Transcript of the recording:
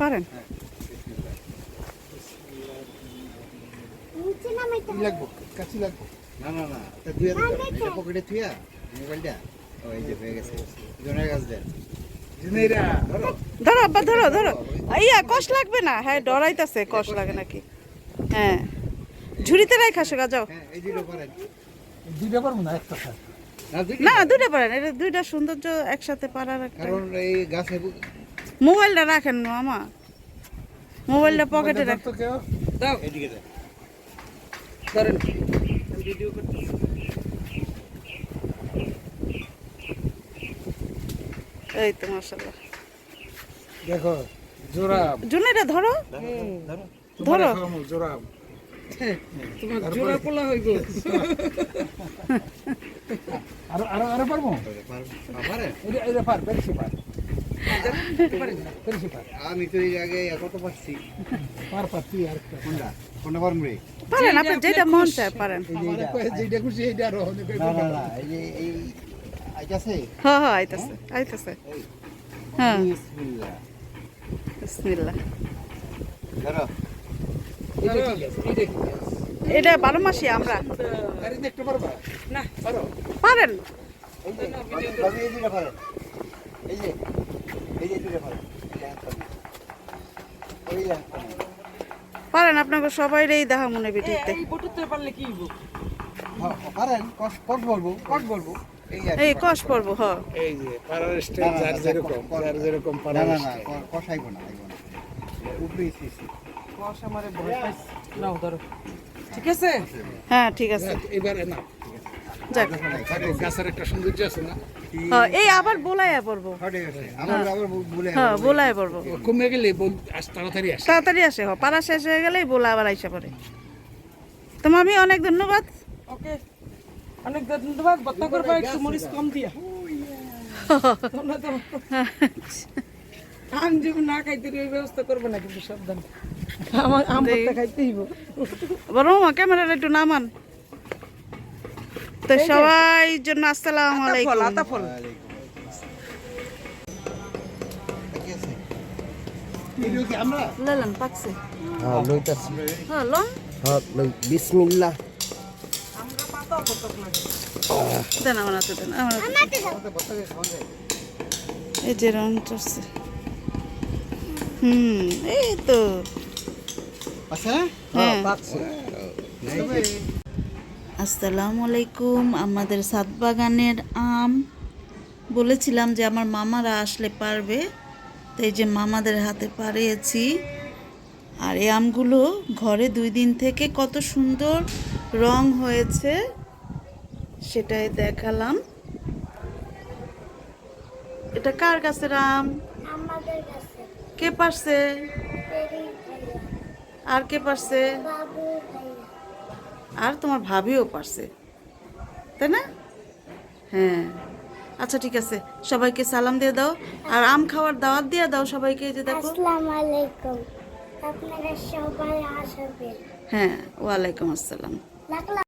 পারেন। হ্যাঁ বিসমিল্লাহ। নিচে নামাইতে কি লাগবো? কাছি লাগবো? না না না। এটা দুই হাজার পকেটে থুয়া মোবাইলটা? ও যে হয়ে গেছে। জনের কাছ দেন। ধরো। ধরো আব্বা ধরো ধরো। ইয়া কষ লাগবে না? হ্যাঁ ডরাইতাছে কষ লাগে নাকি? হ্যাঁ। ঝুড়িতে রাই খাসো গা যাও। হ্যাঁ এই দুটো পারেন। দুইটা পারব না একটা না দুইটা পারেন। এটা দুইটা সৌন্দর্য একসাথে পারার কারণ এই গাছে মোবাইলটা রাখেন মামা মোবাইলটা পকেটে রাখ কেউ। এদিকে দেন ধরেন ভিডিও করতে এই তো মাশাআল্লাহ। দেখো জোড়া জুনেটা ধরো। ধরো। জোড়া তোমার জোড়া পোলা হইব আরও আরও আরও পারব? পারেন এটা এটা পার পার বেশি পার। আমি তো আগে আর পারেন। আপনি যেটা মন চায় পারেন খুশি এইটা আরও এই হ্যাঁ এটা এটা বারো মাসে আমরা পারেন এই যে ভাবি এই দুটো পারেন এই যে এই যে দুটো পারেন এই যে হাতটা নেই। ওই যে হাতটা নেই। পারেন আপনাকে সবাই এই দেখা মনে বিটিতে এই বটুতে পারলে কি হব হ্যাঁ, পারেন কট কট বলব কট বলব। এই আর এই কি। কষ পড়ব হ্যাঁ এই যে পারার না, স্টেজ যার যেরকম যার যেরকম না না না কষাইবো না আইবো না। ইসি কষ আমারে ভয় পাইছ। নাও ধরো। ঠিক আছে? হ্যাঁ ঠিক আছে। এবারে না যাক। থাকে গাছের একটা সৌন্দর্য আছে না? হ্যাঁ এই আবার বোলাইয়া পড়ব। হটে গেছে। আমার আবার বু- বলে হ্যাঁ বোলায় পড়ব। কমে গেলে তাড়াতাড়ি আসে। তাড়াতাড়ি আসে হ পাড়া শেষ হয়ে গেলেই বোলা আবার আইসা পড়ে। তো মামি অনেক ধন্যবাদ। ওকে অনেক ধন্যবাদ। বত্তা করবা একটু মরিচ কম দিয়া। আম যদি না খাইতে ওই ব্যবস্থা করব না কিন্তু সাবধান? আমার আম ভর্তা খাইতে হইব। বরং ক্যামেরাটা একটু নামান। তো সবাই জন্য আসসালামু ফল আলাইকুম। আতা ফল। কি আছে ভিডিও কি আমরা ললেন পাকছে। হ্যাঁ লইতাছি। হ্যাঁ লন হ্যাঁ লই বিসমিল্লাহ। দেন আমার হাতে দেন আমার হাতে। নামাইতে যাও বত্তাকে খাওয়া যায় এই যে রং চড়ছে। হুম এই তো। আচ্ছা হ্যাঁ। তবে আসসালামু আলাইকুম। আমাদের সাত বাগানের আম। বলেছিলাম যে আমার মামারা আসলে পারবে তাই যে মামাদের হাতে পাড়িয়েছি। আর এই আমগুলো ঘরে দুই দিন থেকে কত সুন্দর রং হয়েছে সেটাই দেখালাম। এটা কার কাছে কাছে কে পারছে? আর কে পারছে? আর তোমার ভাবিও পারছে। তাই না? হ্যাঁ। আচ্ছা ঠিক আছে। সবাইকে সালাম দিয়ে দাও। আর আম খাওয়ার দাওয়াত দিয়ে দাও সবাইকে যে দেখো। আসসালামু আলাইকুম। আপনারা সবাই আসবেন। হ্যাঁ ওয়ালাইকুম আসসালাম।